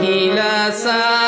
মহিলা সাড়ে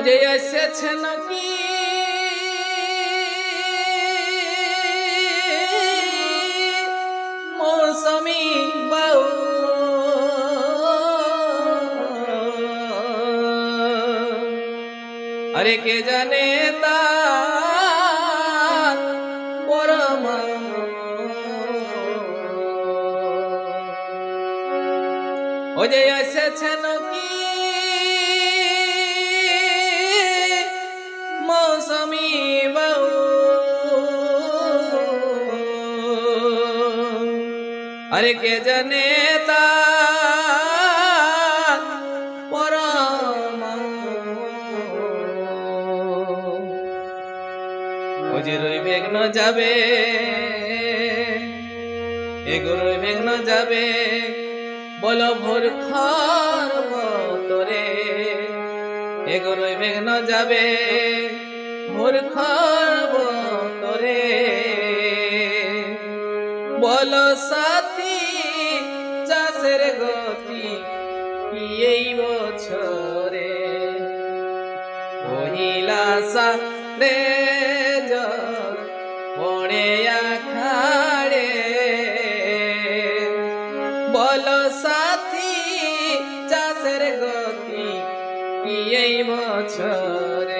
যে এসেছে নাকি মৌসুমি বাউ আরে কে জানে পরম ও যে এসেছে নাকি বাউ। আরে কে জানে তার পরম ও যে রই যাবে এগোরই মেঘন যাবে, বলো ভোর খর তোরে এগোরই মেঘন যাবে। ভোর খর তোরে বলো সাথী, চাষের গতি কি এই বছরে? মহিলা সাথে পড়ে আখাড়ে। বলো সাথী, চাষের গতি কি এই বছরে?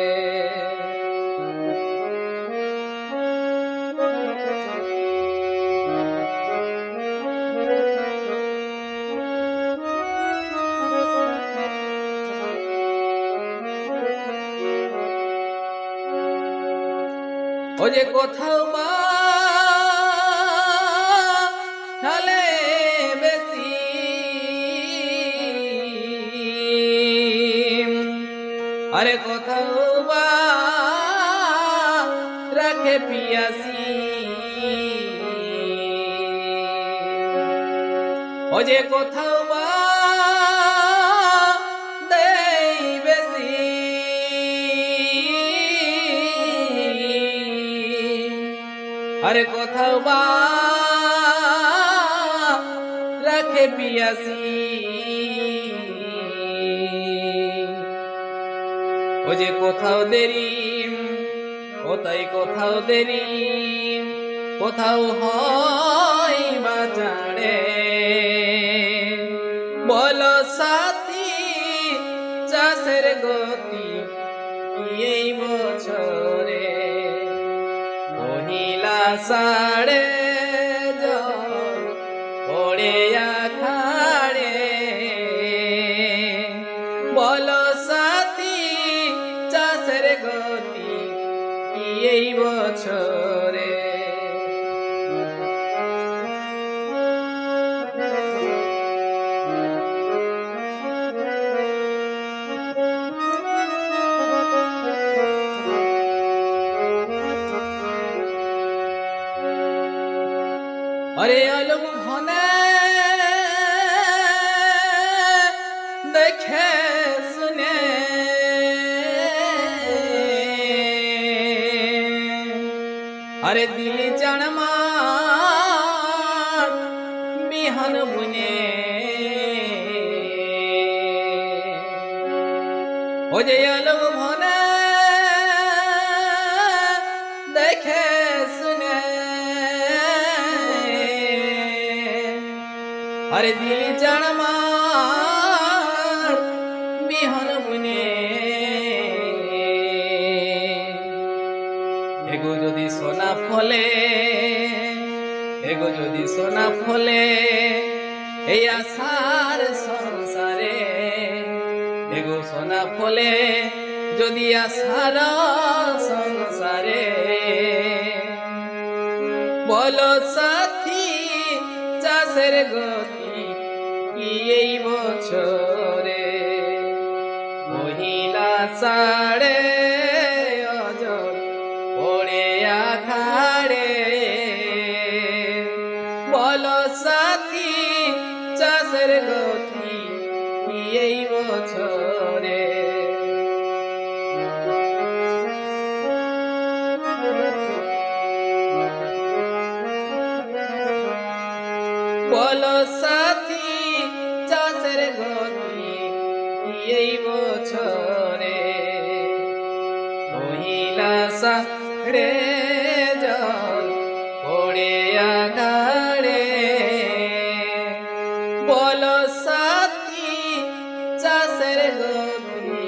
ও যে কোথাও বা ঢালে বেশি। আরে কোথাও বা রাখে পিয়াসি। ও কোথাও বা আরে কোথাও বা রাখে পিয়াসি। ও যে কোথাও দেরি কোথায় কোথাও দেরি, কোথাও হয় বাজারে বলো সাথী, চাষের গতি জল পড়ে আখাড়ে। বলো সাথী চাষের গতি এই বছরে? अरे अलम हने देखे सुने अरे दिल जणमार बिहन बुने हो जे अलम हने হরমনে এগো যদি সোনা ফলে, এগো যদি সোনা ফলে, এই আশার সংসারে, এগো সোনা ফলে, যদি আশার সংসারে, বলো সাথী, চাষের গতি কি এই বছর? সাড়ে অজর পড়ে আখাড়ে বলো সাথী চাষের গতি এই বছরে। বলো সাথী মহিলা রে জল পড়ে আগাড়ে বলো সাথী চাষের গতি